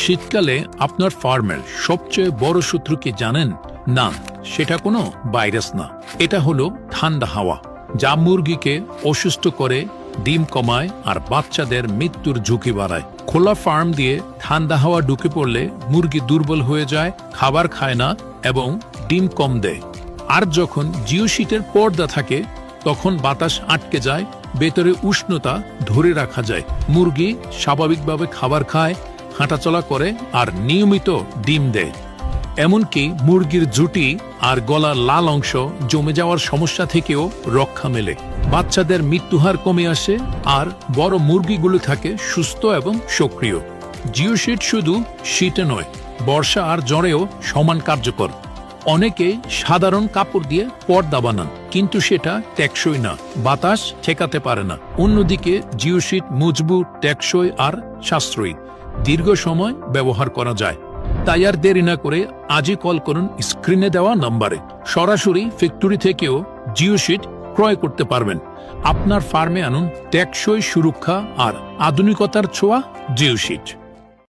শীতকালে আপনার ফার্মের সবচেয়ে বড় শত্রু কি জানেন? না, সেটা কোনো ভাইরাস না। এটা হলো ঠান্ডা হাওয়া, যা মুরগিকে অসুস্থ করে, ডিম কমায় আর বাচ্চাদের মৃত্যুর ঝুঁকি বাড়ায়। খোলা ফার্ম দিয়ে ঠান্ডা হাওয়া ঢুকে পড়লে মুরগি দুর্বল হয়ে যায়, খাবার খায় না এবং ডিম কম দেয়। আর যখন জিও শীটের পর্দা থাকে, তখন বাতাস আটকে যায়, ভেতরে উষ্ণতা ধরে রাখা যায়। মুরগি স্বাভাবিকভাবে খাবার খায় হাঁটাচলা করে আর নিয়মিত ডিম দেয়। এমনকি মুরগির জুটি আর গলার লাল অংশ জমে যাওয়ার সমস্যা থেকেও রক্ষা মেলে। বাচ্চাদের মৃত্যুহার কমে আসে আর বড় মুরগিগুলো থাকে সুস্থ এবং সক্রিয়। জিও শীট শুধু শীতে নয়, বর্ষা আর জ্বরেও সমান কার্যকর। অনেকে সাধারণ কাপড় দিয়ে পর্দা বানান, কিন্তু সেটা টেকসই না, বাতাস ঠেকাতে পারে না। অন্যদিকে জিও শীট মজবুত, টেকসই আর সাশ্রয়ী। দীর্ঘ সময় ব্যবহার করা যায়। তাই আর দেরি না করে আজই কল করুন স্ক্রিনে দেওয়া নম্বরে। সরাসরি ফ্যাক্টরি থেকেও জিও শীট ক্রয় করতে পারবেন। আপনার ফার্মে আনুন টেকসই সুরক্ষা আর আধুনিকতার ছোঁয়া জিও শীট